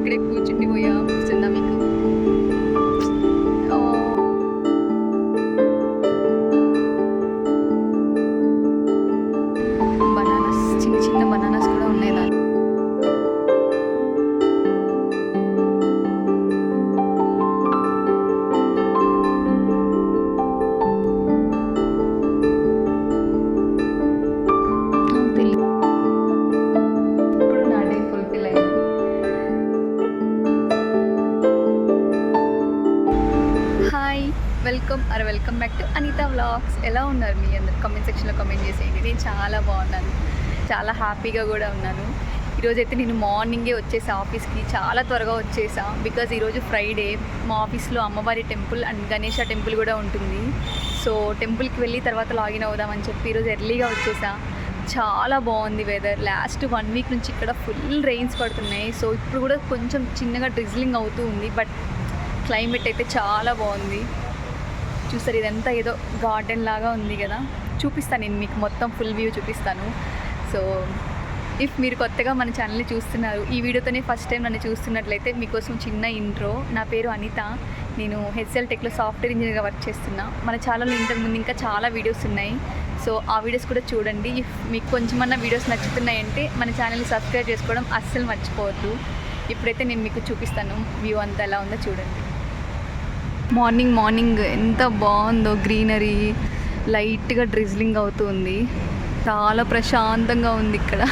ఇక్కడే కూర్చుండి ఎలా ఉన్నారు మీ అందరు? కమెంట్ సెక్షన్లో కమెంట్ చేసేయండి. నేను చాలా బాగున్నాను. చాలా హ్యాపీగా కూడా ఉన్నాను. ఈరోజు అయితే నేను మార్నింగే వచ్చేసా ఆఫీస్కి చాలా త్వరగా వచ్చేసా. బికాజ్ ఈరోజు ఫ్రైడే మా ఆఫీస్లో అమ్మవారి టెంపుల్ అండ్ గణేష టెంపుల్ కూడా ఉంటుంది. సో టెంపుల్కి వెళ్ళి తర్వాత లాగిన్ అవుదామని చెప్పి ఈరోజు ఎర్లీగా వచ్చేసా. చాలా బాగుంది వెదర్ లాస్ట్ వన్ వీక్ నుంచి ఇక్కడ ఫుల్ రెయిన్స్ పడుతున్నాయి. సో ఇప్పుడు కూడా కొంచెం చిన్నగా డ్రిజ్లింగ్ అవుతూ ఉంది. బట్ క్లైమేట్ అయితే చాలా బాగుంది. చూసారు ఇదంతా ఏదో గార్డెన్ లాగా ఉంది కదా. చూపిస్తాను నేను మీకు మొత్తం ఫుల్ వ్యూ చూపిస్తాను. సో ఇఫ్ మీరు కొత్తగా మన ఛానల్ని చూస్తున్నారు ఈ వీడియోతోనే ఫస్ట్ టైం నన్ను చూస్తున్నట్లయితే మీకోసం చిన్న ఇంట్రో నా పేరు అనిత. నేను హెచ్ఎల్ టెక్లో సాఫ్ట్వేర్ ఇంజనీర్గా వర్క్ చేస్తున్నా. మన ఛానల్లో ఇంతకుముందు ఇంకా చాలా వీడియోస్ ఉన్నాయి. సో ఆ వీడియోస్ కూడా చూడండి. ఇఫ్ మీకు కొంచెమన్నా వీడియోస్ నచ్చుతున్నాయంటే మన ఛానల్ని సబ్స్క్రైబ్ చేసుకోవడం అస్సలు మర్చిపోవద్దు. ఇప్పుడైతే నేను మీకు చూపిస్తాను వ్యూ అంతా ఎలా ఉందో చూడండి. మార్నింగ్ మార్నింగ్ ఎంత బాగుందో గ్రీనరీ లైట్గా డ్రిజ్లింగ్ అవుతుంది. చాలా ప్రశాంతంగా ఉంది ఇక్కడ.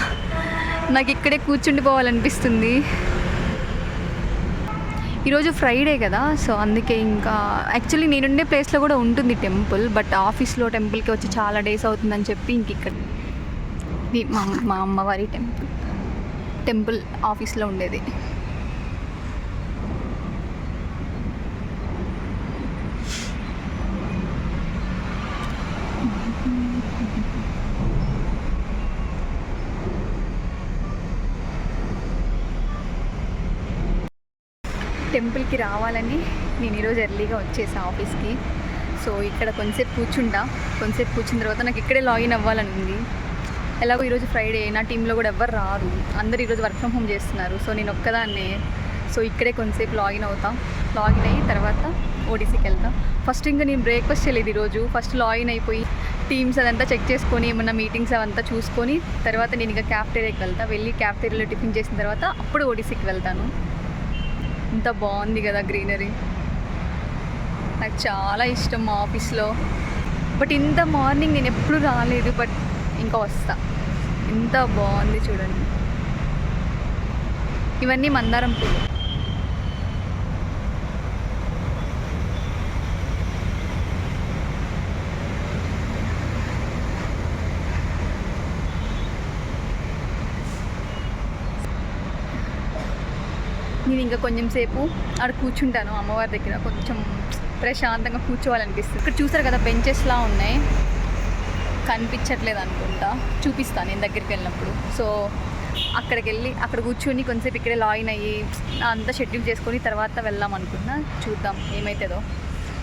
నాకు ఇక్కడే కూర్చుండిపోవాలనిపిస్తుంది. ఈరోజు ఫ్రైడే కదా సో అందుకే ఇంకా యాక్చువల్లీ నేనుండే ప్లేస్లో కూడా ఉంటుంది టెంపుల్ బట్ ఆఫీస్లో టెంపుల్కి వచ్చి చాలా డేస్ అవుతుందని చెప్పి ఇంక ఇక్కడ ఇది మా మా అమ్మవారి టెంపుల్ టెంపుల్ ఆఫీస్లో ఉండేది. టెంపుల్కి రావాలని నేను ఈరోజు ఎర్లీగా వచ్చేసా ఆఫీస్కి. సో ఇక్కడ కొంతసేపు కూర్చుంటా. కొంతసేపు కూర్చున్న తర్వాత నాకు ఇక్కడే లాగిన్ అవ్వాలని ఉంది. ఎలాగో ఈరోజు ఫ్రైడే. నా టీంలో కూడా ఎవ్వరు రారు. అందరు ఈరోజు వర్క్ ఫ్రమ్ హోమ్ చేస్తున్నారు. సో నేను ఒక్కదాన్నే. సో ఇక్కడే కొంతసేపు లాగిన్ అవుతా. లాగిన్ అయ్యి తర్వాత ఓడిసీకి వెళ్తా. ఫస్ట్ ఇంకా నేను బ్రేక్ఫాస్ట్ చేయలేదు ఈరోజు. ఫస్ట్ లాగిన్ అయిపోయి టీమ్స్ అదంతా చెక్ చేసుకొని ఏమన్నా మీటింగ్స్ అవంతా చూసుకొని తర్వాత నేను ఇంకా క్యాఫ్టేరియాకి వెళ్తా. వెళ్ళి క్యాఫ్టేరియాలో టిఫిన్ చేసిన తర్వాత అప్పుడు ఓడిసీకి వెళ్తాను. ఇంత బాగుంది కదా గ్రీనరీ. నాకు చాలా ఇష్టం మా ఆఫీస్లో. బట్ ఇంత మార్నింగ్ నేను ఎప్పుడు రాలేదు బట్ ఇంకా వస్తా. ఇంత బాగుంది చూడండి. ఇవన్నీ మందారం పూలు. నేను ఇంకా కొంచెం సేపు అక్కడ కూర్చుంటాను. అమ్మవారి దగ్గర కొంచెం ప్రశాంతంగా కూర్చోవాలనిపిస్తుంది. ఇక్కడ చూసారు కదా బెంచెస్లా ఉన్నాయి. కనిపించట్లేదు అనుకుంటా. చూపిస్తాను నేను దగ్గరికి వెళ్ళినప్పుడు. సో అక్కడికి వెళ్ళి అక్కడ కూర్చొని కొంచెంసేపు ఇక్కడే లాగిన్ అయ్యి అంతా షెడ్యూల్ చేసుకొని తర్వాత వెళ్దాం అనుకున్నా. చూద్దాం ఏమవుతుందో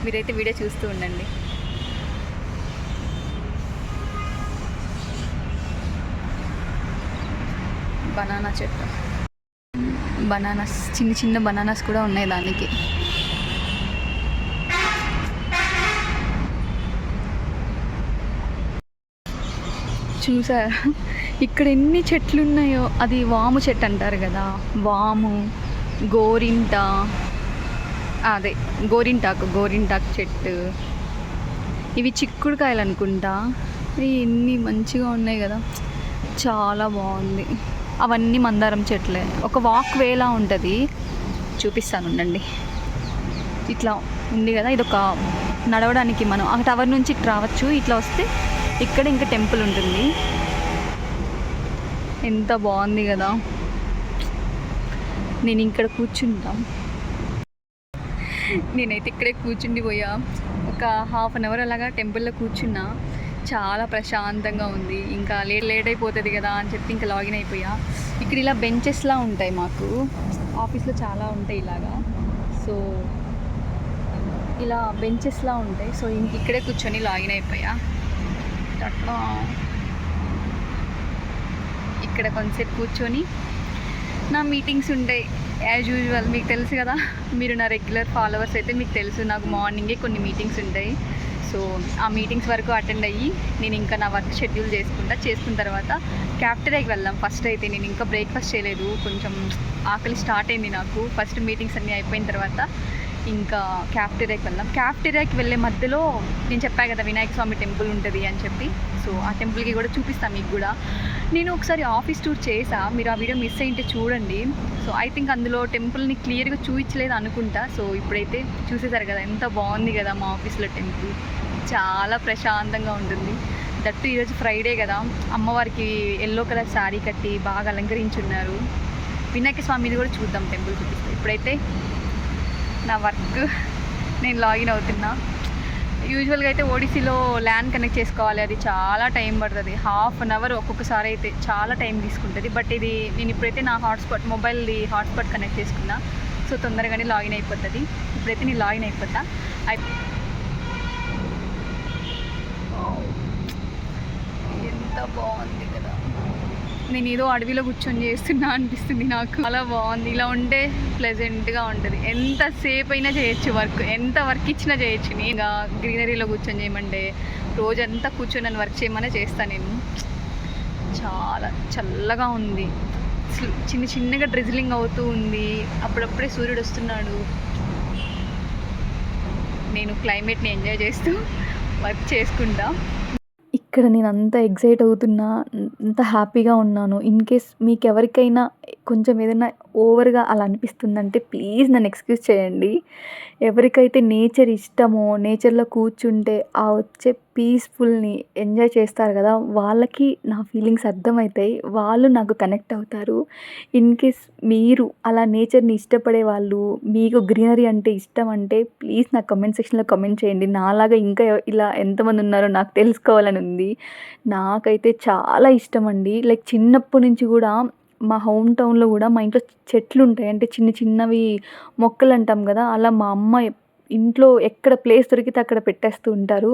మీరైతే వీడియో చూస్తూ ఉండండి. బనానా చెట్టు బనానాస్ చిన్న చిన్న బనానాస్ కూడా ఉన్నాయి దానికి. చూసారా ఇక్కడ ఎన్ని చెట్లు ఉన్నాయో అది వాము చెట్టు అంటారు కదా. వాము గోరింట అదే గోరింటాకు గోరింటాకు చెట్టు. ఇవి చిక్కుడుకాయలు అనుకుంటా. ఇవి ఎన్ని మంచిగా ఉన్నాయి కదా. చాలా బాగుంది. అవన్నీ మందారం చెట్లే. ఒక వాక్ వేలా ఉంటుంది. చూపిస్తాను ఉండండి. ఇట్లా ఉంది కదా ఇది ఒక నడవడానికి మనం ఆ టవర్ నుంచి ఇట్లా రావచ్చు. ఇట్లా వస్తే ఇక్కడ ఇంకా టెంపుల్ ఉంటుంది. ఎంత బాగుంది కదా. నేను ఇక్కడ కూర్చుంటాం. నేనైతే ఇక్కడే కూర్చుండి పోయా ఒక హాఫ్ అన్ అవర్ అలాగా టెంపుల్లో కూర్చున్నా. చాలా ప్రశాంతంగా ఉంది. ఇంకా లేట్ లేట్ అయిపోతుంది కదా అని చెప్పి ఇంకా లాగిన్ అయిపోయా. ఇక్కడ ఇలా బెంచెస్లా ఉంటాయి మాకు. ఆఫీస్లో చాలా ఉంటాయి ఇలాగా. సో ఇలా బెంచెస్లా ఉంటాయి. సో ఇంక ఇక్కడే కూర్చొని లాగిన్ అయిపోయా. అట్లా ఇక్కడ కొంతసేపు కూర్చొని నా మీటింగ్స్ ఉంటాయి. యాజ్ యూజువల్ మీకు తెలుసు కదా. మీరు నా రెగ్యులర్ ఫాలోవర్స్ అయితే మీకు తెలుసు. నాకు మార్నింగే కొన్ని మీటింగ్స్ ఉంటాయి. సో ఆ మీటింగ్స్ వరకు అటెండ్ అయ్యి నేను ఇంకా నా వర్క్ షెడ్యూల్ చేసుకుంటా. చేసుకున్న తర్వాత క్యాఫ్టరీకి వెళ్దాం. ఫస్ట్ అయితే నేను ఇంకా బ్రేక్ఫాస్ట్ చేయలేదు. కొంచెం ఆకలి స్టార్ట్ అయింది నాకు. ఫస్ట్ మీటింగ్స్ అన్నీ అయిపోయిన తర్వాత ఇంకా క్యాఫ్టేరియాకి వెళ్దాం. క్యాఫ్టేరియాకి వెళ్ళే మధ్యలో నేను చెప్పాను కదా వినాయక స్వామి టెంపుల్ ఉంటుంది అని చెప్పి. సో ఆ టెంపుల్కి కూడా చూపిస్తాను మీకు కూడా. నేను ఒకసారి ఆఫీస్ టూర్ చేసా. మీరు ఆ వీడియో మిస్ అయింటే చూడండి. సో ఐ థింక్ అందులో టెంపుల్ని క్లియర్గా చూపించలేదు అనుకుంటా. సో ఇప్పుడైతే చూసేసారు కదా ఎంత బాగుంది కదా మా ఆఫీస్లో టెంపుల్ చాలా ప్రశాంతంగా ఉంటుంది. దట్టు ఈరోజు ఫ్రైడే కదా. అమ్మవారికి ఎల్లో కలర్ శారీ కట్టి బాగా అలంకరించున్నారు. వినాయక స్వామిని కూడా చూద్దాం టెంపుల్ చూపిస్తే. ఇప్పుడైతే నా వర్క్ నేను లాగిన్ అవుతున్నా. యూజువల్గా అయితే ఓడిసీలో ల్యాండ్ కనెక్ట్ చేసుకోవాలి. అది చాలా టైం పడుతుంది. హాఫ్ అన్ అవర్ ఒక్కొక్కసారి అయితే చాలా టైం తీసుకుంటుంది. బట్ ఇది నేను ఇప్పుడైతే నా హాట్స్పాట్ మొబైల్ది హాట్స్పాట్ కనెక్ట్ చేసుకున్నా. సో తొందరగానే లాగిన్ అయిపోతుంది. ఇప్పుడైతే నేను లాగిన్ అయిపోతా అయి ఎంత బాగుంది కదా. నేను ఏదో అడవిలో కూర్చొని చేస్తున్నా అనిపిస్తుంది నాకు. చాలా బాగుంది. ఇలా ఉంటే ప్లెజెంట్గా ఉంటుంది. ఎంతసేపు అయినా చేయొచ్చు వర్క్ ఎంత వర్క్ ఇచ్చినా చేయొచ్చు. నేను గ్రీనరీలో కూర్చొని చేయమంటే రోజంతా కూర్చొని నన్ను వర్క్ చేయమనే చేస్తాను నేను. చాలా చల్లగా ఉంది. చిన్న చిన్నగా డ్రిజిలింగ్ అవుతూ ఉంది. అప్పుడప్పుడే సూర్యుడు వస్తున్నాడు. నేను క్లైమేట్ని ఎంజాయ్ చేస్తూ వర్క్ చేసుకుంటా. ఇక్కడ నేను అంత ఎగ్జైట్ అవుతున్నా అంత హ్యాపీగా ఉన్నాను. ఇన్ కేస్ మీకు ఎవరికైనా కొంచెం ఏదైనా ఓవర్గా అలా అనిపిస్తుందంటే ప్లీజ్ నన్ను ఎక్స్క్యూజ్ చేయండి. ఎవరికైతే నేచర్ ఇష్టమో నేచర్లో కూర్చుంటే ఆ వచ్చే పీస్ఫుల్ని ఎంజాయ్ చేస్తారు కదా వాళ్ళకి నా ఫీలింగ్స్ అర్థమవుతాయి వాళ్ళు నాకు కనెక్ట్ అవుతారు. ఇన్ కేస్ మీరు అలా నేచర్ని ఇష్టపడే వాళ్ళు మీకు గ్రీనరీ అంటే ఇష్టం అంటే ప్లీజ్ నాకు కమెంట్ సెక్షన్లో కమెంట్ చేయండి. నాలాగా ఇంకా ఇలా ఎంతమంది ఉన్నారో నాకు తెలుసుకోవాలని ఉంది. నాకైతే చాలా ఇష్టం అండి. లైక్ చిన్నప్పటి నుంచి కూడా మా హోమ్ టౌన్లో కూడా మా ఇంట్లో చెట్లు ఉంటాయి అంటే చిన్న చిన్నవి మొక్కలు అంటాం కదా అలా మా అమ్మ ఇంట్లో ఎక్కడ ప్లేస్ దొరికితే అక్కడ పెట్టేస్తూ ఉంటారు.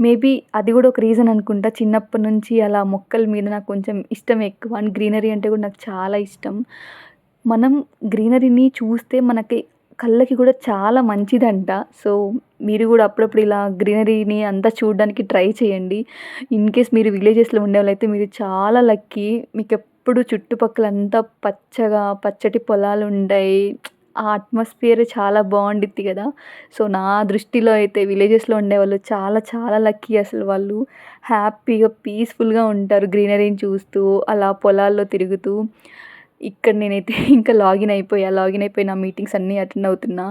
మేబీ అది కూడా ఒక రీజన్ అనుకుంటా. చిన్నప్పటి నుంచి అలా మొక్కల మీద నాకు కొంచెం ఇష్టం ఎక్కువ. అండ్ గ్రీనరీ అంటే కూడా నాకు చాలా ఇష్టం. మనం గ్రీనరీని చూస్తే మనకి కళ్ళకి కూడా చాలా మంచిదంట. సో మీరు కూడా అప్పుడప్పుడు ఇలా గ్రీనరీని అంతా చూడడానికి ట్రై చేయండి. ఇన్ కేస్ మీరు విలేజెస్లో ఉండే వాళ్ళైతే మీరు చాలా లక్కీ. మీకు ఎప్పుడు చుట్టుపక్కల అంతా పచ్చగా పచ్చటి పొలాలు ఉంటాయి ఆ అట్మాస్ఫియర్ చాలా బాగుండిద్ది కదా. సో నా దృష్టిలో అయితే విలేజెస్లో ఉండేవాళ్ళు చాలా చాలా లక్కీ అసలు వాళ్ళు. హ్యాపీగా పీస్ఫుల్గా ఉంటారు గ్రీనరీని చూస్తూ అలా పొలాల్లో తిరుగుతూ. ఇక్కడ నేనైతే ఇంకా లాగిన్ అయిపోయా లాగిన్ అయిపోయి నా మీటింగ్స్ అన్నీ అటెండ్ అవుతున్నా.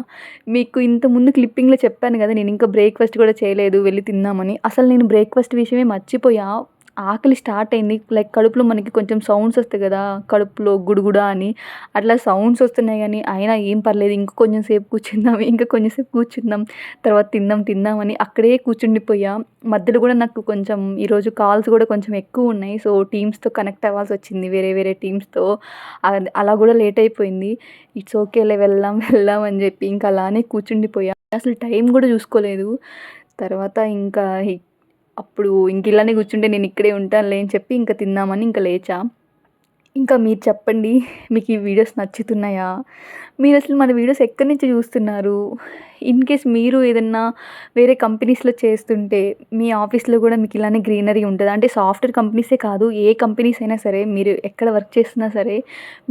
మీకు ఇంతకుముందు క్లిప్పింగ్లో చెప్పాను కదా నేను ఇంకా బ్రేక్ఫాస్ట్ కూడా చేయలేదు వెళ్ళి తిందామని. అసలు నేను బ్రేక్ఫాస్ట్ విషయమే మర్చిపోయా. ఆకలి స్టార్ట్ అయింది. లైక్ కడుపులో మనకి కొంచెం సౌండ్స్ వస్తాయి కదా కడుపులో గుడుగుడ అని. అట్లా సౌండ్స్ వస్తున్నాయి కానీ అయినా ఏం పర్లేదు. ఇంకా కొంచెం సేపు కూర్చుందాం ఇంకా కొంచెం సేపు కూర్చుందాం. తర్వాత తిందాం తిందామని అక్కడే కూర్చుండిపోయా. మధ్యలో కూడా నాకు కొంచెం ఈరోజు కాల్స్ కూడా కొంచెం ఎక్కువ ఉన్నాయి. సో టీమ్స్తో కనెక్ట్ అవ్వాల్సి వచ్చింది. వేరే వేరే టీమ్స్తో అలా కూడా లేట్ అయిపోయింది. ఇట్స్ ఓకేలే వెళ్దాం వెళ్దాం అని చెప్పి ఇంకా అలానే కూర్చుండిపోయా. అసలు టైం కూడా చూసుకోలేదు. తర్వాత ఇంకా అప్పుడు ఇంక ఇలానే కూర్చుంటే నేను ఇక్కడే ఉంటానులే అని చెప్పి ఇంకా తిందామని ఇంకా లేచా. ఇంకా మీరు చెప్పండి మీకు ఈ వీడియోస్ నచ్చుతున్నాయా? మీరు అసలు మన వీడియోస్ ఎక్కడి నుంచి చూస్తున్నారు? ఇన్ కేస్ మీరు ఏదన్నా వేరే కంపెనీస్లో చేస్తుంటే మీ ఆఫీస్లో కూడా మీకు ఇలానే గ్రీనరీ ఉంటుంది? అంటే సాఫ్ట్వేర్ కంపెనీసే కాదు ఏ కంపెనీస్ అయినా సరే మీరు ఎక్కడ వర్క్ చేస్తున్నా సరే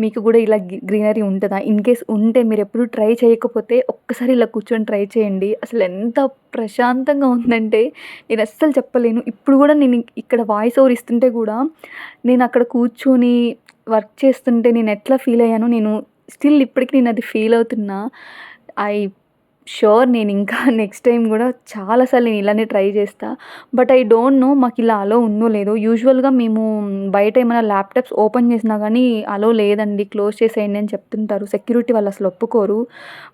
మీకు కూడా ఇలా గ్రీనరీ ఉంటుందా? ఇన్ కేస్ ఉంటే మీరు ఎప్పుడు ట్రై చేయకపోతే ఒక్కసారి ఇలా కూర్చొని ట్రై చేయండి. అసలు ఎంత ప్రశాంతంగా ఉందంటే నేను అస్సలు చెప్పలేను. ఇప్పుడు కూడా నేను ఇక్కడ వాయిస్ ఓవర్ ఇస్తుంటే కూడా నేను అక్కడ కూర్చొని వర్క్ చేస్తుంటే నేను ఎట్లా ఫీల్ అయ్యానో నేను స్టిల్ ఇప్పటికి నేను అది ఫీల్ అవుతున్నా. ఐ షూర్ నేను ఇంకా నెక్స్ట్ టైం కూడా చాలాసార్లు నేను ఇలానే ట్రై చేస్తా. బట్ ఐ డోంట్ నో మాకు ఇలా అలో ఉందో లేదో. యూజువల్గా మేము బయట ఏమైనా ల్యాప్టాప్స్ ఓపెన్ చేసినా కానీ అలో లేదండి. క్లోజ్ చేసేయండి అని చెప్తుంటారు. సెక్యూరిటీ వాళ్ళు అసలు ఒప్పుకోరు.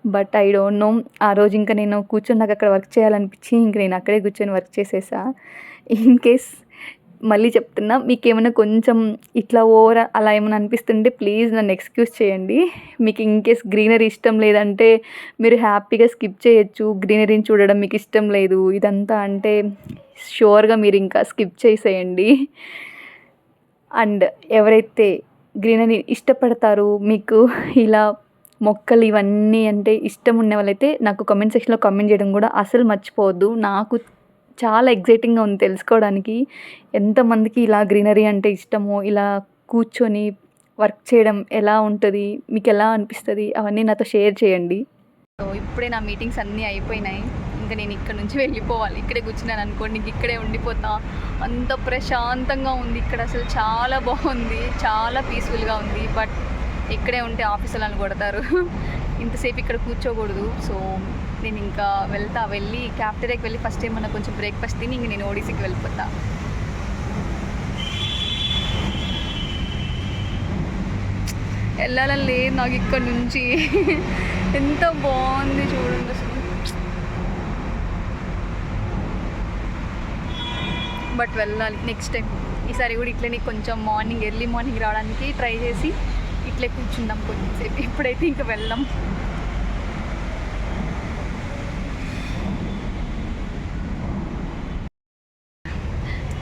But I don't know. ఆ రోజు ఇంకా నేను కూర్చొని నాకు అక్కడ వర్క్ చేయాలనిపించి ఇంక నేను అక్కడే కూర్చొని వర్క్ చేసేసా. ఇన్ కేస్ మళ్ళీ చెప్తున్నా మీకు ఏమైనా కొంచెం ఇట్లా ఓవర్ అలా ఏమైనా అనిపిస్తుంటే ప్లీజ్ నన్ను ఎక్స్క్యూజ్ చేయండి. మీకు ఇన్కేస్ గ్రీనరీ ఇష్టం లేదంటే మీరు హ్యాపీగా స్కిప్ చేయొచ్చు. గ్రీనరీని చూడడం మీకు ఇష్టం లేదు. ఇదంతా అంటే షూర్గా మీరు ఇంకా స్కిప్ చేసేయండి. అండ్ ఎవరైతే గ్రీనరీ ఇష్టపడతారు మీకు ఇలా మొక్కలు ఇవన్నీ అంటే ఇష్టం ఉన్న వాళ్ళైతే నాకు కామెంట్ సెక్షన్లో కామెంట్ చేయడం కూడా అసలు మర్చిపోవద్దు. నాకు చాలా ఎగ్జైటింగ్గా ఉంది తెలుసుకోవడానికి. ఎంతమందికి ఇలా గ్రీనరీ అంటే ఇష్టమో ఇలా కూర్చొని వర్క్ చేయడం ఎలా ఉంటుంది మీకు ఎలా అనిపిస్తుంది అవన్నీ నాతో షేర్ చేయండి. సో ఇప్పుడే నా మీటింగ్స్ అన్నీ అయిపోయినాయి. ఇంకా నేను ఇక్కడ నుంచి వెళ్ళిపోవాలి. ఇక్కడే కూర్చున్నాను అనుకోండి ఇంక ఇక్కడే ఉండిపోతా. అంత ప్రశాంతంగా ఉంది ఇక్కడ. అసలు చాలా బాగుంది. చాలా పీస్ఫుల్గా ఉంది. బట్ ఇక్కడే ఉంటే ఆఫీసులను కొడతారు. ఇంతసేపు ఇక్కడ కూర్చోకూడదు. సో నేను ఇంకా వెళ్తా వెళ్ళి క్యాఫ్టరీకి వెళ్ళి ఫస్ట్ ఏమన్నా కొంచెం బ్రేక్ఫాస్ట్ తిని ఇంక నేను ఓడిసీకి వెళ్ళిపోతా. వెళ్ళాలని లేదు నాకు ఇక్కడ నుంచి. ఎంత బాగుంది చూడండి అసలు. బట్ వెళ్ళాలి నెక్స్ట్ టైం. ఈసారి కూడా ఇట్లనే కొంచెం మార్నింగ్ ఎర్లీ మార్నింగ్ రావడానికి ట్రై చేసి ఇట్లే కూర్చుందాం కొంచెంసేపు ఇప్పుడైతే ఇంకా వెళ్దాం.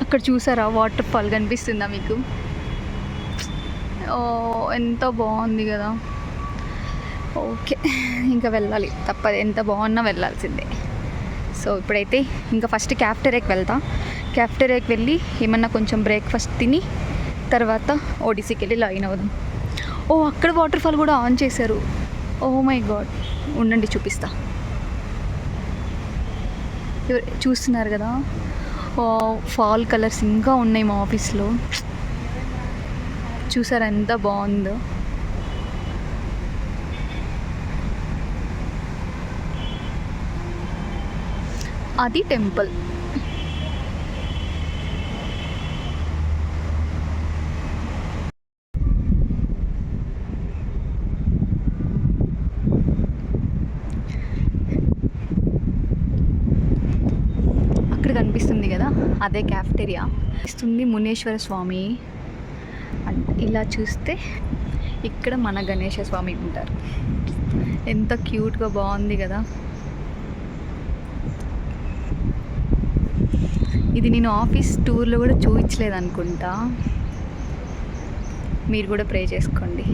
అక్కడ చూసారా? వాటర్ ఫాల్ కనిపిస్తుందా మీకు? ఓ ఎంత బాగుంది కదా. ఓకే ఇంకా వెళ్ళాలి. తప్పదు ఎంత బాగున్నా వెళ్ళాల్సిందే. సో ఇప్పుడైతే ఇంకా ఫస్ట్ క్యాఫ్టరేకి వెళ్తా. క్యాఫ్టరేకి వెళ్ళి ఏమన్నా కొంచెం బ్రేక్ఫాస్ట్ తిని తర్వాత ఓడిసీకి వెళ్ళి లాగిన్ అవుదాం. ఓ అక్కడ వాటర్ ఫాల్ కూడా ఆన్ చేశారు. ఓ మై గాడ్ ఉండండి చూపిస్తా. చూస్తున్నారు కదా? ఫాల్ కలర్స్ ఇంకా ఉన్నాయి మా ఆఫీస్లో. చూసారా ఎంత బాగుందో. అది టెంపుల్ అక్కడ కనిపిస్తుంది కదా అదే క్యాఫ్టేరియా. ఇస్తుంది మునేశ్వర స్వామి. ఇలా చూస్తే ఇక్కడ మన గణేష స్వామి ఉంటారు. ఎంత క్యూట్గా బాగుంది కదా. ఇది నేను ఆఫీస్ టూర్లో కూడా చూపించలేదు అనుకుంటా మీరు కూడా ప్రే చేసుకోండి.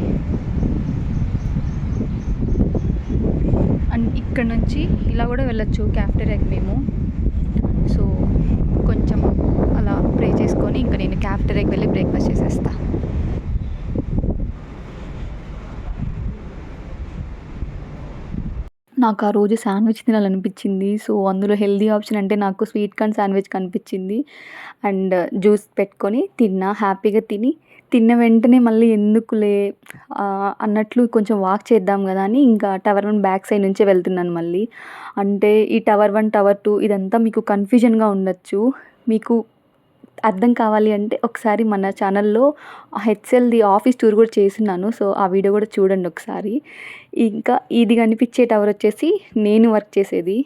అండ్ ఇక్కడ నుంచి ఇలా కూడా వెళ్ళొచ్చు క్యాఫ్టేరియాకి మేము సో కొంచెం అలా ప్రే చేసుకొని ఇంకా నేను క్యాఫ్టేరియాకి వెళ్ళి బ్రేక్ఫాస్ట్ చేసేస్తా. నాకు ఆ రోజు శాండ్విచ్ తినాలనిపించింది. సో అందులో హెల్దీ ఆప్షన్ అంటే నాకు స్వీట్ కార్న్ శాండ్విచ్ కనిపించింది. అండ్ జ్యూస్ పెట్టుకొని తిన్నా హ్యాపీగా తిని తిన్న వెంటనే మళ్ళీ ఎందుకులే అన్నట్లు కొంచెం వాక్ చేద్దాం కదా అని ఇంకా టవర్ వన్ బ్యాక్ సైడ్ నుంచే వెళ్తున్నాను మళ్ళీ. అంటే ఈ టవర్ వన్ టవర్ టూ ఇదంతా మీకు కన్ఫ్యూజన్గా ఉండొచ్చు. మీకు అర్థం కావాలి అంటే ఒకసారి మన ఛానల్లో హెచ్ఎల్ది ఆఫీస్ టూర్ కూడా చేస్తున్నాను. సో ఆ వీడియో కూడా చూడండి ఒకసారి. ఇంకా ఇది కనిపించే టవర్ వచ్చేసి నేను వర్క్ చేసేది.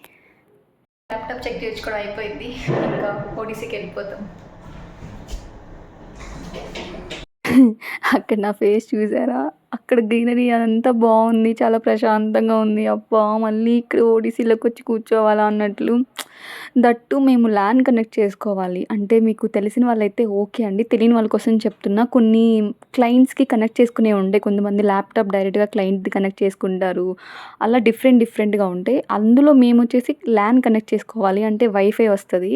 ల్యాప్టాప్ చెక్ చేసుకోవడం అయిపోయింది. ఇంకా ఓడిసీకి వెళ్ళిపోతాం. అక్కడ నా ఫేస్ చూసారా? అక్కడ గ్రీనరీ అదంతా బాగుంది చాలా ప్రశాంతంగా ఉంది. అబ్బా మళ్ళీ ఇక్కడ ఓడిసీలోకి వచ్చి కూర్చోవాలా అన్నట్లు. దట్టు మేము ల్యాన్ కనెక్ట్ చేసుకోవాలి. అంటే మీకు తెలిసిన వాళ్ళైతే ఓకే అండి. తెలియని వాళ్ళ కోసం చెప్తున్నా కొన్ని క్లయింట్స్కి కనెక్ట్ చేసుకునే ఉండే. కొంతమంది ల్యాప్టాప్ డైరెక్ట్గా క్లయింట్ది కనెక్ట్ చేసుకుంటారు. అలా డిఫరెంట్ డిఫరెంట్గా ఉంటాయి అందులో మేము వచ్చేసి ల్యాన్ కనెక్ట్ చేసుకోవాలి. అంటే వైఫై వస్తుంది.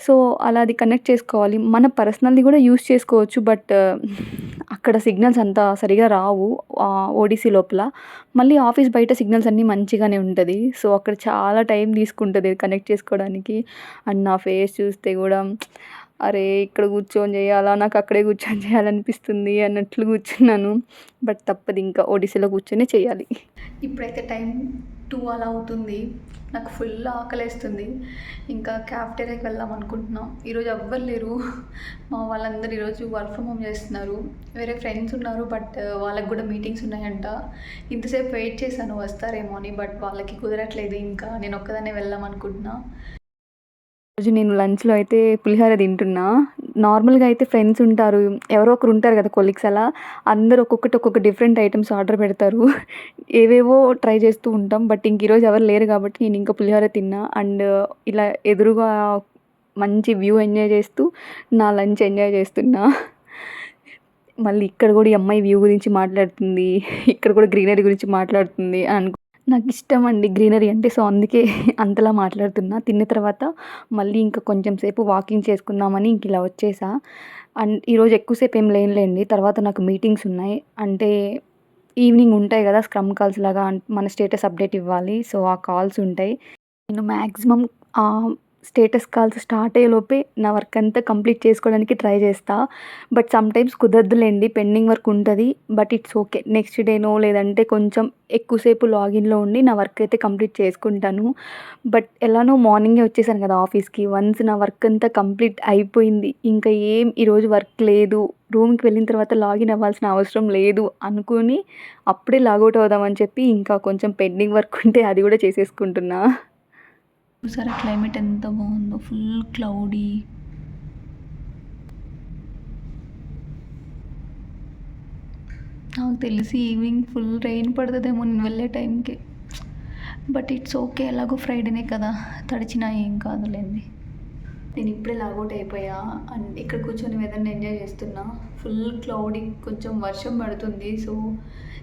సో అలా అది కనెక్ట్ చేసుకోవాలి. మన పర్సనల్ది కూడా యూస్ చేసుకోవచ్చు బట్ uh, అక్కడ సిగ్నల్స్ అంతా సరిగా రావు ఓడిసి లోపల. మళ్ళీ ఆఫీస్ బయట సిగ్నల్స్ అన్నీ మంచిగానే ఉంటుంది. సో అక్కడ చాలా టైం తీసుకుంటుంది కనెక్ట్ చేసుకోవడానికి. అండ్ నా ఫేస్ చూస్తే కూడా అరే ఇక్కడ కూర్చొని చేయాలా? నాకు అక్కడే కూర్చొని చేయాలనిపిస్తుంది అన్నట్లు కూర్చున్నాను. బట్ తప్పదు ఇంకా ఓడిసీలో కూర్చొని చేయాలి. ఇప్పుడైతే టైం టూ అలా అవుతుంది. నాకు ఫుల్ ఆకలేస్తుంది. ఇంకా క్యాఫ్టేరియాకి వెళ్దాం అనుకుంటున్నాం. ఈరోజు ఎవ్వరు లేరు. మా వాళ్ళందరూ ఈరోజు వర్క్ ఫ్రమ్ హోమ్ చేస్తున్నారు. వేరే ఫ్రెండ్స్ ఉన్నారు బట్ uh, వాళ్ళకి కూడా మీటింగ్స్ ఉన్నాయంట. ఇంతసేపు వెయిట్ చేశాను వస్తారేమో అని బట్ వాళ్ళకి కుదరట్లేదు ఇంకా. నేను ఒక్కదాన్నే వెళ్దాం అనుకుంటున్నా. ఈరోజు నేను లంచ్లో అయితే పులిహోర తింటున్నా. నార్మల్గా అయితే ఫ్రెండ్స్ ఉంటారు. ఎవరో ఒకరు ఉంటారు కదా కొలీగ్స్ అలా. అందరూ ఒక్కొక్కటి ఒక్కొక్క డిఫరెంట్ ఐటమ్స్ ఆర్డర్ పెడతారు. ఏవేవో ట్రై చేస్తూ ఉంటాం. బట్ ఇంక ఈరోజు ఎవరు లేరు కాబట్టి నేను ఇంకా పులిహోర తిన్నా. అండ్ ఇలా ఎదురుగా మంచి వ్యూ ఎంజాయ్ చేస్తూ నా లంచ్ ఎంజాయ్ చేస్తున్నా. మళ్ళీ ఇక్కడ కూడా ఈ అమ్మాయి వ్యూ గురించి మాట్లాడుతుంది. ఇక్కడ కూడా గ్రీనరీ గురించి మాట్లాడుతుంది అని అనుకో నాకు ఇష్టం అండి గ్రీనరీ అంటే సో అందుకే అంతలా మాట్లాడుతున్నా. తిన్న తర్వాత మళ్ళీ ఇంకా కొంచెం సేపు వాకింగ్ చేసుకుందామని ఇంక ఇలా వచ్చేసా. అండ్ ఈరోజు ఎక్కువసేపు ఏం లేనులేండి. తర్వాత నాకు మీటింగ్స్ ఉన్నాయి. అంటే ఈవినింగ్ ఉంటాయి కదా స్క్రమ్ కాల్స్ లాగా మన స్టేటస్ అప్డేట్ ఇవ్వాలి. సో ఆ కాల్స్ ఉంటాయి. నేను మ్యాక్సిమం స్టేటస్ కాల్స్ స్టార్ట్ అయ్యేలోపే నా వర్క్ అంతా కంప్లీట్ చేసుకోవడానికి ట్రై చేస్తా. బట్ సమ్టైమ్స్ కుదరదులేండి పెండింగ్ వర్క్ ఉంటుంది బట్ ఇట్స్ ఓకే నెక్స్ట్ డేనో లేదంటే కొంచెం ఎక్కువసేపు లాగిన్లో ఉండి నా వర్క్ అయితే కంప్లీట్ చేసుకుంటాను. బట్ ఎలానో మార్నింగే వచ్చేసాను కదా ఆఫీస్కి వన్స్ నా వర్క్ అంతా కంప్లీట్ అయిపోయింది ఇంకా ఏం ఈరోజు వర్క్ లేదు రూమ్కి వెళ్ళిన తర్వాత లాగిన్ అవ్వాల్సిన అవసరం లేదు అనుకుని అప్పుడే లాగౌట్ అవుదామని చెప్పి ఇంకా కొంచెం పెండింగ్ వర్క్ ఉంటే అది కూడా చేసేసుకుంటున్నా. సరే క్లైమేట్ ఎంత బాగుందో ఫుల్ క్లౌడీ. నాకు తెలిసి ఈవినింగ్ ఫుల్ రెయిన్ పడుతుందేమో నేను వెళ్ళే టైంకి. బట్ ఇట్స్ ఓకే ఎలాగో ఫ్రైడేనే కదా తడిచినా ఏం కాదులేండి. నేను ఇప్పుడే లాగౌట్ అయిపోయా అండ్ ఇక్కడ కూర్చొని వెదర్ని ఎంజాయ్ చేస్తున్నా. ఫుల్ క్లౌడీ కొంచెం వర్షం పడుతుంది సో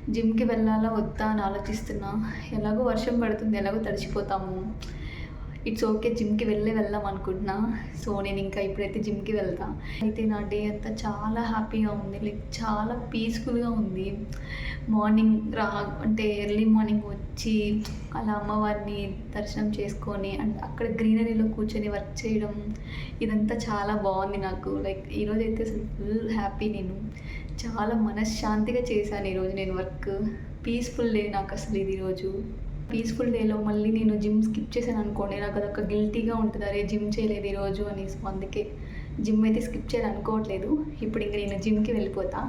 జిమ్కి వెళ్ళాలా వద్దా అని ఆలోచిస్తున్నా. ఎలాగో వర్షం పడుతుంది ఎలాగో తడిచిపోతాము. ఇట్స్ ఓకే జిమ్కి వెళ్ళే వెళ్దాం అనుకుంటున్నా. సో నేను ఇంకా ఇప్పుడైతే జిమ్కి వెళ్తా. అయితే నా డే అంతా చాలా హ్యాపీగా ఉంది. లైక్ చాలా పీస్ఫుల్గా ఉంది. మార్నింగ్ రా అంటే ఎర్లీ మార్నింగ్ వచ్చి అలా అమ్మవారిని దర్శనం చేసుకొని అండ్ అక్కడ గ్రీనరీలో కూర్చొని వర్క్ చేయడం ఇదంతా చాలా బాగుంది నాకు. లైక్ ఈరోజు అయితే అసలు ఫుల్ హ్యాపీ నేను. చాలా మనశ్శాంతిగా చేశాను ఈరోజు నేను వర్క్ పీస్ఫుల్ డే నాకు అసలు ఇది ఈరోజు పీస్ఫుల్ డేలో మళ్ళీ నేను జిమ్ స్కిప్ చేశాను అనుకోండి నాకు అదొక గిల్టీగా ఉంటుంది. అరే జిమ్ చేయలేదు ఈరోజు అని అందుకే జిమ్ అయితే స్కిప్ చేయాలి అనుకోవట్లేదు. ఇప్పుడు ఇంక నేను జిమ్కి వెళ్ళిపోతా.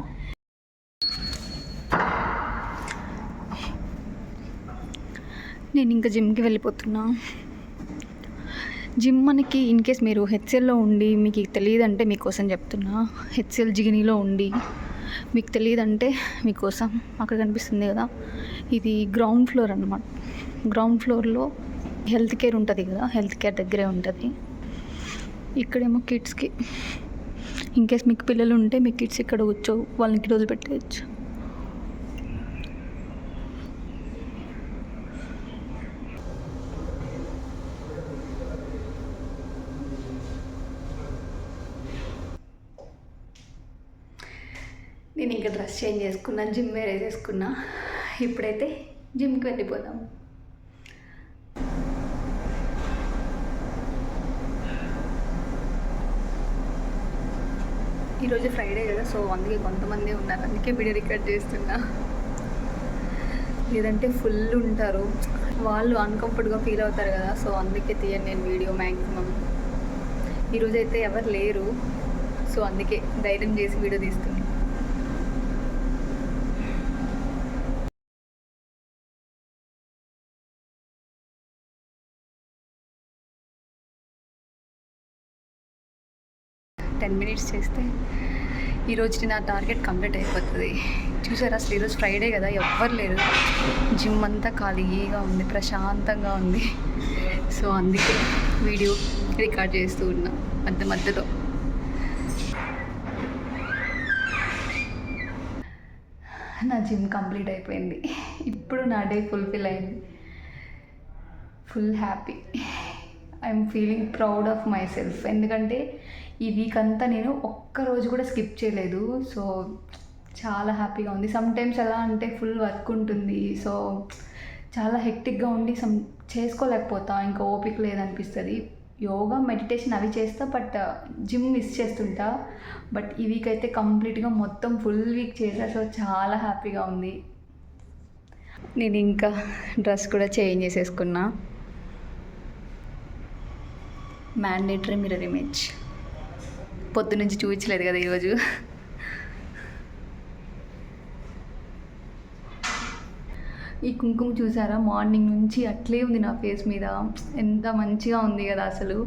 నేను ఇంకా జిమ్కి వెళ్ళిపోతున్నా. జిమ్ మనకి ఇన్ కేస్ మీరు హెచ్ఎల్లో ఉండి మీకు తెలియదంటే మీకోసం చెప్తున్నా. హెచ్ఎల్ జిగినీలో ఉండి మీకు తెలియదంటే మీకోసం. అక్కడ కనిపిస్తుంది కదా? ఇది గ్రౌండ్ ఫ్లోర్ అనమాట గ్రౌండ్ ఫ్లోర్లో హెల్త్ కేర్ ఉంటుంది కదా హెల్త్ కేర్ దగ్గరే ఉంటుంది. ఇక్కడేమో కిడ్స్కి ఇన్కేస్ మీకు పిల్లలు ఉంటే మీ కిడ్స్ ఇక్కడ కూర్చో వాళ్ళని ఇక్కడ వదిలిపెట్టేయచ్చు నేను ఇంకా డ్రెస్ చేంజ్ చేసుకున్నా జిమ్ వేరే చేసుకున్నా ఇప్పుడైతే జిమ్కి వెళ్ళిపోదాం. ఈరోజు ఫ్రైడే కదా సో అందుకే కొంతమంది ఉన్నారు. అందుకే వీడియో రికార్డ్ చేస్తున్నా. లేదంటే ఫుల్ ఉంటారు. వాళ్ళు అన్కంఫర్ట్గా ఫీల్ అవుతారు కదా సో అందుకే తీయను నేను వీడియో మ్యాక్సిమం ఈరోజు అయితే ఎవరు లేరు సో అందుకే ధైర్యం చేసి వీడియో తీస్తున్నాను టెన్ చేస్తే ఈరోజు నా టార్గెట్ కంప్లీట్ అయిపోతుంది. చూసారా అసలు ఈరోజు ఫ్రైడే కదా ఎవ్వరు లేరు. జిమ్ అంతా ఖాళీగా ఉంది ప్రశాంతంగా ఉంది. సో అందుకే వీడియో రికార్డ్ చేస్తూ ఉన్నా మధ్య మధ్యలో. నా జిమ్ కంప్లీట్ అయిపోయింది. ఇప్పుడు నా డే ఫుల్ఫిల్ అయింది. Full happy I'm feeling proud of myself ఎందుకంటే ఈ వీక్ అంతా నేను ఒక్క రోజు కూడా స్కిప్ చేయలేదు. సో చాలా హ్యాపీగా ఉంది. సమ్ టైమ్స్ ఎలా అంటే ఫుల్ వర్క్ ఉంటుంది. సో చాలా హెక్టిక్గా ఉండి సమ్ చేసుకోలేకపోతా. ఇంకా ఓపిక లేదనిపిస్తుంది. యోగా మెడిటేషన్ అవి చేస్తా బట్ జిమ్ మిస్ చేస్తుంటా. బట్ ఈ వీక్ అయితే కంప్లీట్గా మొత్తం ఫుల్ వీక్ చేసా. సో చాలా హ్యాపీగా ఉంది. నేను ఇంకా డ్రెస్ కూడా చేంజ్ చేసేసుకున్నా. మ్యాండేటరీ మిర్రర్ ఇమేజ్ పొద్దు నుంచి చూపించలేదు కదా ఈరోజు. ఈ కుంకుమ చూసారా? మార్నింగ్ నుంచి అట్లే ఉంది నా ఫేస్ మీద. ఎంత మంచిగా ఉంది కదా అసలు.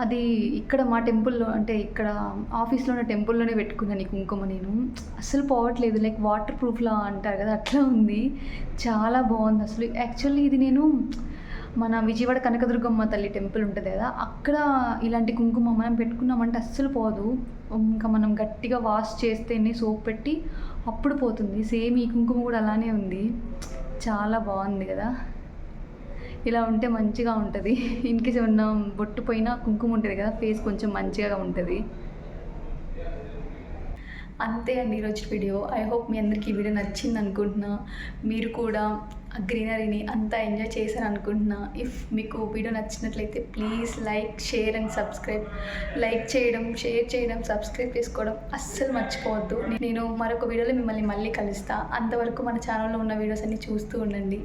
అది ఇక్కడ మా టెంపుల్లో అంటే ఇక్కడ ఆఫీస్లో ఉన్న టెంపుల్లోనే పెట్టుకున్నాను ఈ కుంకుమ నేను. అసలు పోవట్లేదు. లైక్ వాటర్ ప్రూఫ్లా అంటారు కదా అట్లా ఉంది. చాలా బాగుంది అసలు. యాక్చువల్లీ ఇది నేను మన విజయవాడ కనకదుర్గమ్మ తల్లి టెంపుల్ ఉంటుంది కదా అక్కడ ఇలాంటి కుంకుమ మనం పెట్టుకున్నామంటే అస్సలు పోదు. ఇంకా మనం గట్టిగా వాష్ చేస్తేనే సోప్ పెట్టి అప్పుడు పోతుంది. సేమ్ ఈ కుంకుమ కూడా అలానే ఉంది. చాలా బాగుంది కదా. ఇలా ఉంటే మంచిగా ఉంటుంది. ఇన్కేస్ ఏమన్నా బొట్టు పోయినా కుంకుమ ఉంటుంది కదా ఫేస్ కొంచెం మంచిగా ఉంటుంది. అంతే అండి ఈరోజు వీడియో. ఐ హోప్ మీ అందరికీ ఈ వీడియో నచ్చింది అనుకుంటున్నా. మీరు కూడా ఆ గ్రీనరీని అంతా ఎంజాయ్ చేశారు అనుకుంటున్నా. ఇఫ్ మీకు వీడియో నచ్చినట్లయితే please like share and subscribe like చేయడం షేర్ చేయడం సబ్స్క్రైబ్ చేసుకోవడం అస్సలు మర్చిపోవద్దు. నేను మరొక వీడియోలో మిమ్మల్ని మళ్ళీ కలుస్తా. అంతవరకు మన ఛానల్లో ఉన్న వీడియోస్ అన్ని చూస్తూ ఉండండి.